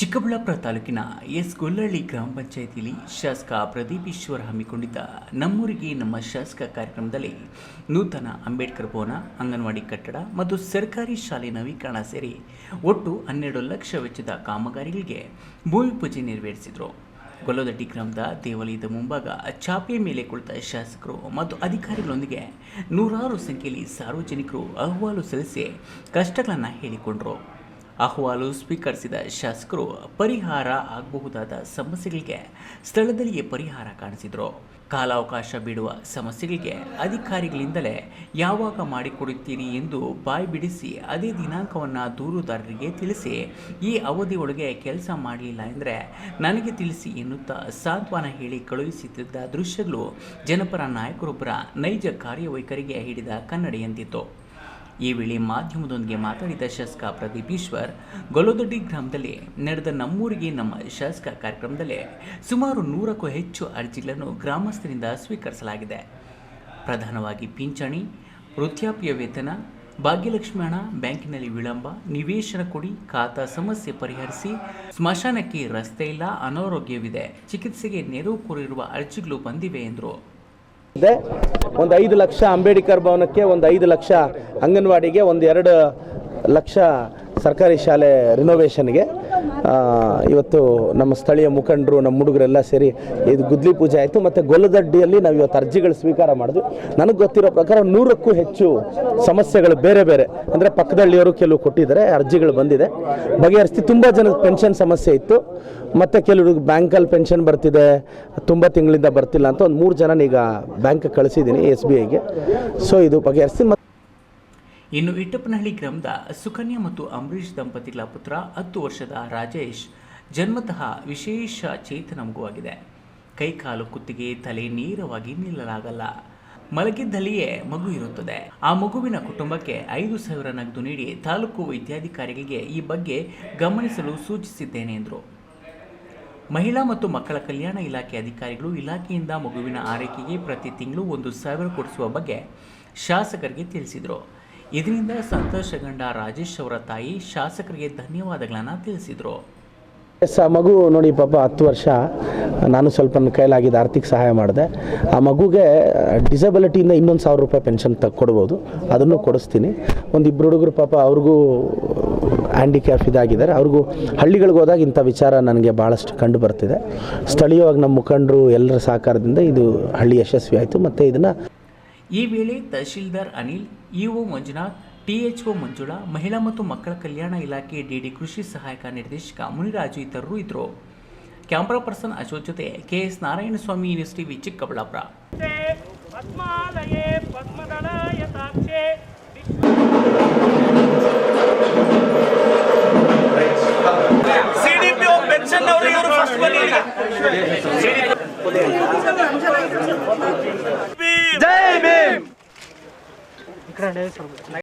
ಚಿಕ್ಕಬಳ್ಳಾಪುರ ತಾಲೂಕಿನ ಎಸ್ ಗೊಲ್ಲಹಳ್ಳಿ ಗ್ರಾಮ ಪಂಚಾಯತಿಯಲ್ಲಿ ಶಾಸಕ ಪ್ರದೀಪ್ ಈಶ್ವರ್ ಹಮ್ಮಿಕೊಂಡಿದ್ದ ನಮ್ಮೂರಿಗೆ ನಮ್ಮ ಶಾಸಕ ಕಾರ್ಯಕ್ರಮದಲ್ಲಿ ನೂತನ ಅಂಬೇಡ್ಕರ್ ಭವನ, ಅಂಗನವಾಡಿ ಕಟ್ಟಡ ಮತ್ತು ಸರ್ಕಾರಿ ಶಾಲೆ ನವೀಕರಣ ಸೇರಿ ಒಟ್ಟು ಹನ್ನೆರಡು ಲಕ್ಷ ವೆಚ್ಚದ ಕಾಮಗಾರಿಗಳಿಗೆ ಭೂಮಿ ಪೂಜೆ ನೆರವೇರಿಸಿದರು. ಗೊಲ್ಲದಡ್ಡಿ ಗ್ರಾಮದ ದೇವಾಲಯದ ಮುಂಭಾಗ ಚಾಪೆ ಮೇಲೆ ಕುಳಿತ ಶಾಸಕರು ಮತ್ತು ಅಧಿಕಾರಿಗಳೊಂದಿಗೆ ನೂರಾರು ಸಂಖ್ಯೆಯಲ್ಲಿ ಸಾರ್ವಜನಿಕರು ಅಹವಾಲು ಸಲ್ಲಿಸಿ ಕಷ್ಟಗಳನ್ನು ಹೇಳಿಕೊಂಡರು. ಅಹವಾಲು ಸ್ವೀಕರಿಸಿದ ಶಾಸಕರು ಪರಿಹಾರ ಆಗಬಹುದಾದ ಸಮಸ್ಯೆಗಳಿಗೆ ಸ್ಥಳದಲ್ಲಿಯೇ ಪರಿಹಾರ ಕಾಣಿಸಿದರು. ಕಾಲಾವಕಾಶ ಬಿಡುವ ಸಮಸ್ಯೆಗಳಿಗೆ ಅಧಿಕಾರಿಗಳಿಂದಲೇ ಯಾವಾಗ ಮಾಡಿಕೊಡುತ್ತೀರಿ ಎಂದು ಬಾಯಿ ಬಿಡಿಸಿ ಅದೇ ದಿನಾಂಕವನ್ನು ದೂರುದಾರರಿಗೆ ತಿಳಿಸಿ, ಈ ಅವಧಿಯೊಳಗೆ ಕೆಲಸ ಮಾಡಲಿಲ್ಲ ಎಂದರೆ ನನಗೆ ತಿಳಿಸಿ ಎನ್ನುತ್ತಾ ಸಾಂತ್ವನ ಹೇಳಿ ಕಳುಹಿಸುತ್ತಿದ್ದ ದೃಶ್ಯಗಳು ಜನಪರ ನಾಯಕರೊಬ್ಬರ ನೈಜ ಕಾರ್ಯವೈಖರಿಗೆ ಹಿಡಿದ ಕನ್ನಡಿಯಂತಿತ್ತು. ಈ ವೇಳೆ ಮಾಧ್ಯಮದೊಂದಿಗೆ ಮಾತನಾಡಿದ ಶಾಸಕ ಪ್ರದೀಪ್ ಈಶ್ವರ್ ಗೊಲದೊಡ್ಡಿ ಗ್ರಾಮದಲ್ಲಿ ನಡೆದ ನಮ್ಮೂರಿಗೆ ನಮ್ಮ ಶಾಸಕ ಕಾರ್ಯಕ್ರಮದಲ್ಲಿ ಸುಮಾರು ನೂರಕ್ಕೂ ಹೆಚ್ಚು ಅರ್ಜಿಗಳನ್ನು ಗ್ರಾಮಸ್ಥರಿಂದ ಸ್ವೀಕರಿಸಲಾಗಿದೆ. ಪ್ರಧಾನವಾಗಿ ಪಿಂಚಣಿ, ವೃದ್ಧಾಪ್ಯ ವೇತನ, ಭಾಗ್ಯಲಕ್ಷ್ಮಿ ಹಣ, ಬ್ಯಾಂಕಿನಲ್ಲಿ ವಿಳಂಬ, ನಿವೇಶನ ಕೊಡಿ, ಖಾತಾ ಸಮಸ್ಯೆ ಪರಿಹರಿಸಿ, ಸ್ಮಶಾನಕ್ಕೆ ರಸ್ತೆ ಇಲ್ಲ, ಅನಾರೋಗ್ಯವಿದೆ, ಚಿಕಿತ್ಸೆಗೆ ನೆರವು ಕೋರಿರುವ ಅರ್ಜಿಗಳು ಬಂದಿವೆ ಎಂದರು. ಇದೆ. ಒಂದು ಐದು ಲಕ್ಷ ಅಂಬೇಡ್ಕರ್ ಭವನಕ್ಕೆ ಒಂದು ಐದು ಲಕ್ಷ ಅಂಗನವಾಡಿಗೆ ಒಂದು ಎರಡು ಲಕ್ಷ ಸರ್ಕಾರಿ ಶಾಲೆ ರಿನೋವೇಷನ್ಗೆ ಇವತ್ತು ನಮ್ಮ ಸ್ಥಳೀಯ ಮುಖಂಡರು, ನಮ್ಮ ಹುಡುಗರೆಲ್ಲ ಸೇರಿ ಇದು ಗುದ್ಲಿ ಪೂಜೆ ಆಯಿತು ಮತ್ತು ಗೊಲ್ಲದಡ್ಡಿಯಲ್ಲಿ ನಾವು ಇವತ್ತು ಅರ್ಜಿಗಳು ಸ್ವೀಕಾರ ಮಾಡಿದ್ವಿ. ನನಗೆ ಗೊತ್ತಿರೋ ಪ್ರಕಾರ ನೂರಕ್ಕೂ ಹೆಚ್ಚು ಸಮಸ್ಯೆಗಳು ಬೇರೆ ಬೇರೆ. ಅಂದರೆ ಪಕ್ಕದಳ್ಳಿಯವರು ಕೆಲವು ಕೊಟ್ಟಿದ್ದಾರೆ, ಅರ್ಜಿಗಳು ಬಂದಿದೆ. ಬಗೆಹರಿಸ್ತಿ ತುಂಬ ಜನಕ್ಕೆ ಪೆನ್ಷನ್ ಸಮಸ್ಯೆ ಇತ್ತು. ಮತ್ತು ಕೆಲವ್ರಿಗೆ ಬ್ಯಾಂಕಲ್ಲಿ ಪೆನ್ಷನ್ ಬರ್ತಿದೆ, ತುಂಬ ತಿಂಗಳಿಂದ ಬರ್ತಿಲ್ಲ ಅಂತ ಒಂದು ಮೂರು ಜನ ಈಗ ಬ್ಯಾಂಕ್ ಕಳಿಸಿದ್ದೀನಿ ಎಸ್ ಬಿ ಐಗೆ. ಸೊ ಇದು ಬಗೆಹರಿಸ್ತೀನಿ ಇನ್ನು ಇಟ್ಟಪ್ಪನಹಳ್ಳಿ ಗ್ರಾಮದ ಸುಕನ್ಯಾ ಮತ್ತು ಅಂಬರೀಷ್ ದಂಪತಿಗಳ ಪುತ್ರ ಹತ್ತು ವರ್ಷದ ರಾಜೇಶ್ ಜನ್ಮತಃ ವಿಶೇಷ ಚೇತನ ಮಗುವಾಗಿದೆ. ಕೈಕಾಲು ಕುತ್ತಿಗೆ ತಲೆ ನೇರವಾಗಿ ನಿಲ್ಲಲಾಗಲ್ಲ. ಮಲಗಿದ್ದಲ್ಲಿಯೇ ಮಗು ಇರುತ್ತದೆ. ಆ ಮಗುವಿನ ಕುಟುಂಬಕ್ಕೆ ಐದು ಸಾವಿರ ನಗದು ನೀಡಿ ತಾಲೂಕು ವೈದ್ಯಾಧಿಕಾರಿಗಳಿಗೆ ಈ ಬಗ್ಗೆ ಗಮನಿಸಲು ಸೂಚಿಸಿದ್ದೇನೆ ಎಂದರು. ಮಹಿಳಾ ಮತ್ತು ಮಕ್ಕಳ ಕಲ್ಯಾಣ ಇಲಾಖೆ ಅಧಿಕಾರಿಗಳು ಇಲಾಖೆಯಿಂದ ಮಗುವಿನ ಆರೈಕೆಗೆ ಪ್ರತಿ ತಿಂಗಳು ಒಂದು ಸಾವಿರ ಕೊಡಿಸುವ ಬಗ್ಗೆ ಶಾಸಕರಿಗೆ ತಿಳಿಸಿದರು. ಇದರಿಂದ ಸಂತೋಷಗೊಂಡ ರಾಜೇಶ್ ಅವರ ತಾಯಿ ಶಾಸಕರಿಗೆ ಧನ್ಯವಾದಗಳನ್ನು ತಿಳಿಸಿದರು. ಎಸ್, ಆ ಮಗು ನೋಡಿ ಪಾಪ ಹತ್ತು ವರ್ಷ ನಾನು ಸ್ವಲ್ಪ ನನ್ನ ಕೈಲಾಗಿದ್ದು ಆರ್ಥಿಕ ಸಹಾಯ ಮಾಡಿದೆ. ಆ ಮಗುಗೆ ಡಿಸಬಿಲಿಟಿಯಿಂದ ಇನ್ನೊಂದು ಸಾವಿರ ರೂಪಾಯಿ ಪೆನ್ಷನ್ ತ ಕೊಡ್ಬೋದು. ಅದನ್ನು ಕೊಡಿಸ್ತೀನಿ. ಒಂದು ಇಬ್ಬರು ಹುಡುಗರು ಪಾಪ ಅವ್ರಿಗೂ ಹ್ಯಾಂಡಿಕ್ಯಾಪ್ ಇದಾಗಿದ್ದಾರೆ. ಅವ್ರಿಗೂ ಹಳ್ಳಿಗಳಿಗೆ ಹೋದಾಗ ಇಂಥ ವಿಚಾರ ನನಗೆ ಭಾಳಷ್ಟು ಕಂಡು ಬರ್ತಿದೆ. ಸ್ಥಳೀಯವಾಗಿ ನಮ್ಮ ಮುಖಂಡರು ಎಲ್ಲರ ಸಹಕಾರದಿಂದ ಇದು ಹಳ್ಳಿ ಯಶಸ್ವಿ ಆಯಿತು ಮತ್ತು ಇದನ್ನು ಈ ವೇಳೆ ತಹಶೀಲ್ದಾರ್ ಅನಿಲ್ ಇಒ ಮಂಜುನಾಥ್ ಟಿಎಚ್ಒ ಮಂಜುಳಾ ಮಹಿಳಾ ಮತ್ತು ಮಕ್ಕಳ ಕಲ್ಯಾಣ ಇಲಾಖೆ ಡಿಡಿ ಕೃಷಿ ಸಹಾಯಕ ನಿರ್ದೇಶಕ ಮುನಿರಾಜು ಇತರರು ಇದ್ದರು. ಕ್ಯಾಮ್ರಾ ಪರ್ಸನ್ ಅಶೋಕ್ ಜೊತೆ K KS Narayanaswamy news TV Chikkaballapur. ಪದ್ಮಾಲಯೇ நக்கரண்டே சொல்லுங்கள்